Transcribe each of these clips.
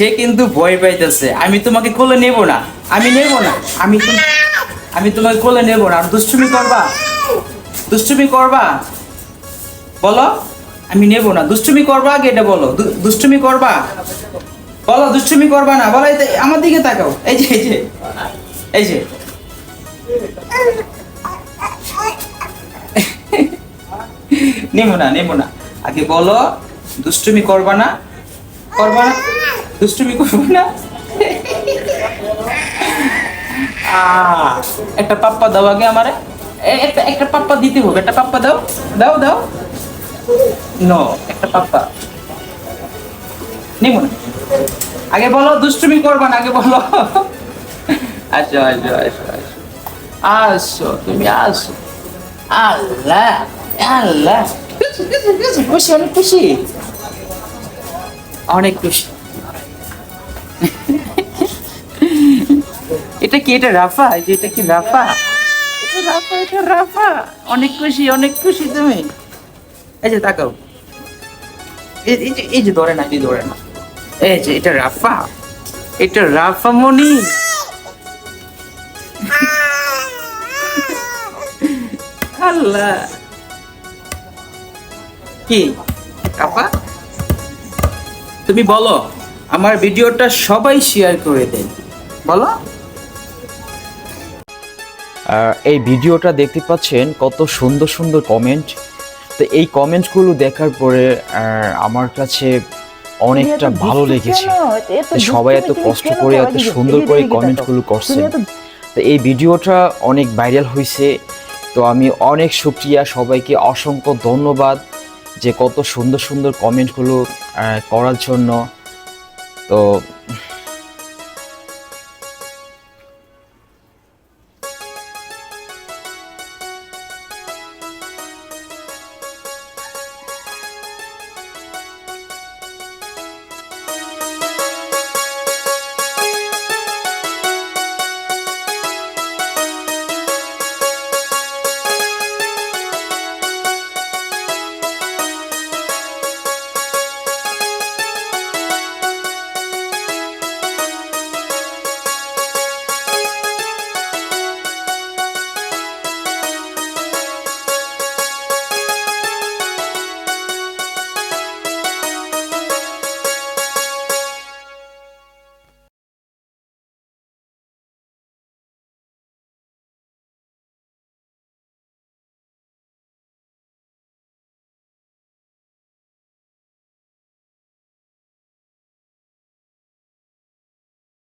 সে কিন্তু ভয় পাইতেছে। আমি তোমাকে কোলে নেব না। আমি নেব না। আমি আমি তোমাকে কোলে নেব না। দুষ্টুমি করবা? দুষ্টুমি করবা? বলো। আমি নেব না। দুষ্টুমি করবা আগে এটা বলো। দুষ্টুমি করবা? বলো, দুষ্টুমি করবা না। বলো আমার দিকে তাকাও। এই যে এই যে। এই যে। নেব না নেব না। আগে বলো, দুষ্টুমি করবা না? করবা না? দুষ্টুমি করবা না। একটা পাপ্পা দাও আগে আমারে। একটা একটা পাপ্পা দিতে হবে, একটা পাপ্পা দাও। দাও দাও। নো একটা পাপ্পা। নেব না। আগে বলো, দুষ্টুমি করবা না, আগে বলো। আসো আসো আসো আসো। আসো, তুমি আসো। আল্লাহ আল্লাহ। খুশি অনেক খুশি। অনেক খুশি। এটা কি এটা রাফা? এই যে এটা কি রাফা? এটা রাফা এটা রাফা। অনেক খুশি অনেক খুশি তুমি। এই যে তাকাও। এই যে এই যে ধরে না এই ধরে না। এই যে এটা রাফা। এটা রাফা মনি। আল্লাহ। কি? আপা তুমি বলো আমার ভিডিওটা সবাই শেয়ার করে দেন বলো। এই ভিডিওটা দেখতে পাচ্ছেন কত সুন্দর সুন্দর কমেন্ট তো এই কমেন্টগুলো দেখার পরে আমার কাছে অনেকটা ভালো লেগেছে। সবাই এত কষ্ট করে এত সুন্দর করে কমেন্টগুলো করছে। তো এই ভিডিওটা অনেক ভাইরাল হয়েছে তো আমি অনেক শুক্রিয়া সবাইকে অসংখ্য ধন্যবাদ যে কত সুন্দর সুন্দর কমেন্টগুলো করার জন্য। তো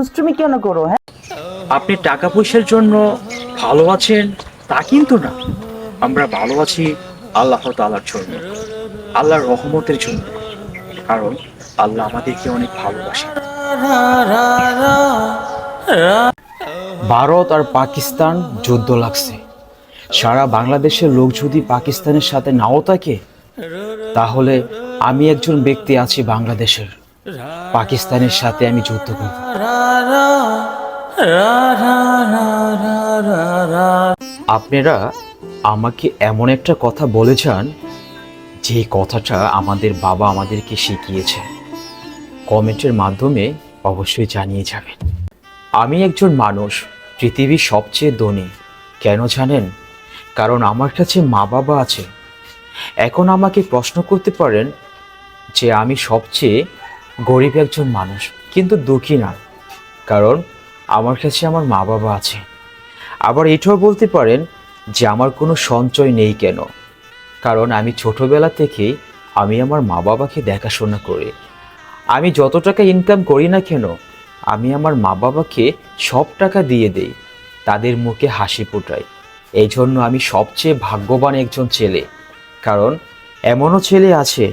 দুষ্টুমি কেন করো হ্যাঁ? আপনি টাকা পয়সার জন্য ভালো আছেন তা কিন্তু না। আমরা ভালো আছি আল্লাহ তাআলার জন্য আল্লাহর রহমতের জন্য। কারণ আল্লাহ আমাদেরকে অনেক ভালোবাসে। ভারত আর পাকিস্তান যুদ্ধ লাগছে। সারা বাংলাদেশের লোক যদি পাকিস্তানের সাথে নাও থাকে তাহলে আমি একজন ব্যক্তি আছি বাংলাদেশের। পাকিস্তানের সাথে আমি যুদ্ধ করব। আপনারা আমাকে এমন একটা কথা বলে যান, যে কথাটা আমাদের বাবা আমাদেরকে শিখিয়েছে কমেন্টের মাধ্যমে অবশ্যই জানিয়ে যাবেন। আমি একজন মানুষ, পৃথিবীর সবচেয়ে ধনী। কেন জানেন? কারণ আমার কাছে মা বাবা আছে। এখন আমাকে প্রশ্ন করতে পারেন যে আমি সবচেয়ে গরিব একজন মানুষ, কিন্তু দুঃখী না। কারণ আমার কাছে আমার মা বাবা আছে। আবার এটাও বলতে পারেন যে আমার কোনো সঞ্চয় নেই কেন। কারণ আমি ছোটবেলা থেকেই আমি আমার মা বাবাকে দেখাশোনা করি। আমি যত টাকা ইনকাম করি না কেন, আমি আমার মা বাবাকে সব টাকা দিয়ে দেই। তাদের মুখে হাসি ফোটাই। এই জন্য আমি সবচেয়ে ভাগ্যবান একজন ছেলে। কারণ এমনও ছেলে আছে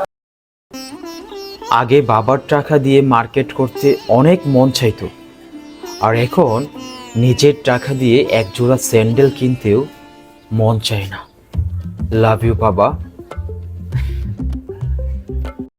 আগে বাবার টাকা দিয়ে মার্কেট করতে অনেক মন চাইতো। আর এখন নিজের টাকা দিয়ে এক জোড়া স্যান্ডেল কিনতেও মন চায় না। লাভ ইউ, বাবা।